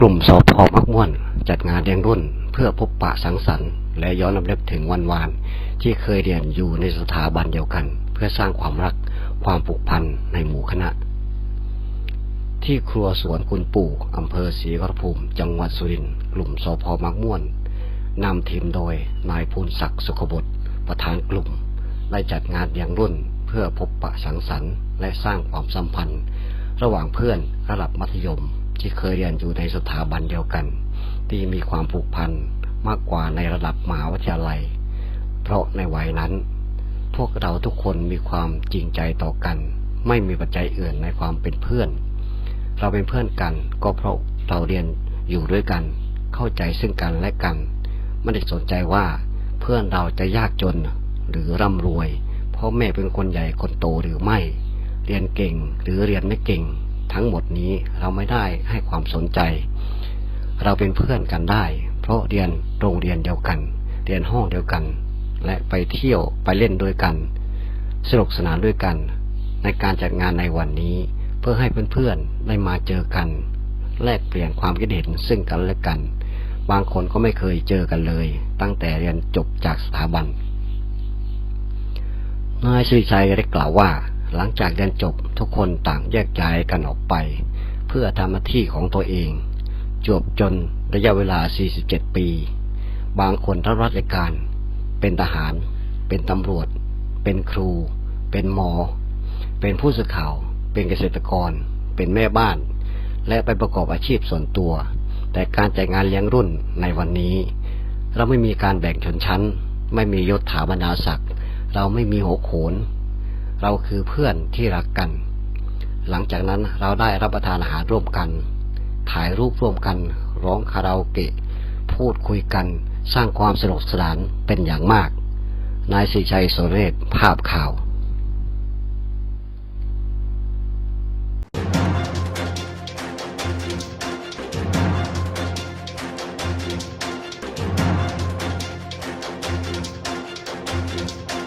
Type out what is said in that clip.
กลุ่มสพมักม่วน จัดงานเลี้ยงรุ่น เพื่อพบปะสังสรรค์ และย้อนรำลึกถึงวันวาน ที่เคยเรียนอยู่ในสถาบันเดียวกัน เพื่อสร้างความรัก ความผูกพันในหมู่คณะ ที่ครัวสวนคุณปู่อำเภอศรีขอรภูมิ จังหวัดสุรินทร์กลุ่มสพมักม่วนนำทีมโดยนายภูนศักดิ์สุขบุตรประธานกลุ่ม ได้จัดงานเลี้ยงรุ่น เพื่อพบปะสังสรรค์ และสร้างความสัมพันธ์ ระหว่างเพื่อนระดับมัธยม ที่เคยเรียนอยู่ในสถาบันเดียวกัน ที่มีความผูกพันมากกว่าในระดับมหาวิทยาลัย เพราะในวัยนั้น พวกเราทุกคนมีความจริงใจต่อกัน ไม่มีปัจจัยอื่นในความเป็นเพื่อน เราเป็นเพื่อนกันก็เพราะเราเรียนอยู่ด้วยกัน เข้าใจซึ่งกันและกันไม่ได้สนใจว่าเพื่อนเราจะยากจนหรือร่ำรวยพ่อแม่เป็นคนใหญ่คนโตหรือไม่ เรียนเก่งหรือเรียนไม่เก่ง ทั้งหมดนี้เราไม่ได้ให้ความสนใจ เราเป็นเพื่อนกันได้ เพราะเรียนโรงเรียนเดียวกัน เรียนห้องเดียวกัน และไปเที่ยวไปเล่นด้วยกัน สนุกสนานด้วยกัน ในการจัดงานในวันนี้ เพื่อให้เพื่อนๆได้มาเจอกัน แลกเปลี่ยนความคิดเห็นซึ่งกันและกัน บางคนก็ไม่เคยเจอกันเลย ตั้งแต่เรียนจบจากสถาบันนายสุริชัยได้กล่าวว่า หลังจากเรียนจบทุกคนต่างแยกย้ายกันออกไป เพื่อทำหน้าที่ของตัวเองจบจนระยะเวลา 47 ปี บางคนรับราชการ เป็นทหาร เป็นตำรวจ เป็นครู เป็นหมอ เป็นผู้สื่อข่าว เป็นเกษตรกร เป็นแม่บ้าน และไปประกอบอาชีพส่วนตัว แต่การจัดงานเลี้ยงรุ่นในวันนี้ เราไม่มีการแบ่งชนชั้น ไม่มียศถาบรรดาศักดิ์เราไม่มีหัวโขน เราคือเพื่อนที่รักกัน หลังจากนั้นเราได้รับประทานอาหารร่วมกัน ถ่ายรูปร่วมกัน ร้องคาราโอเกะ พูดคุยกัน สร้างความสนุกสนานเป็นอย่างมาก นายสิริชัยโสเรศภาพข่าว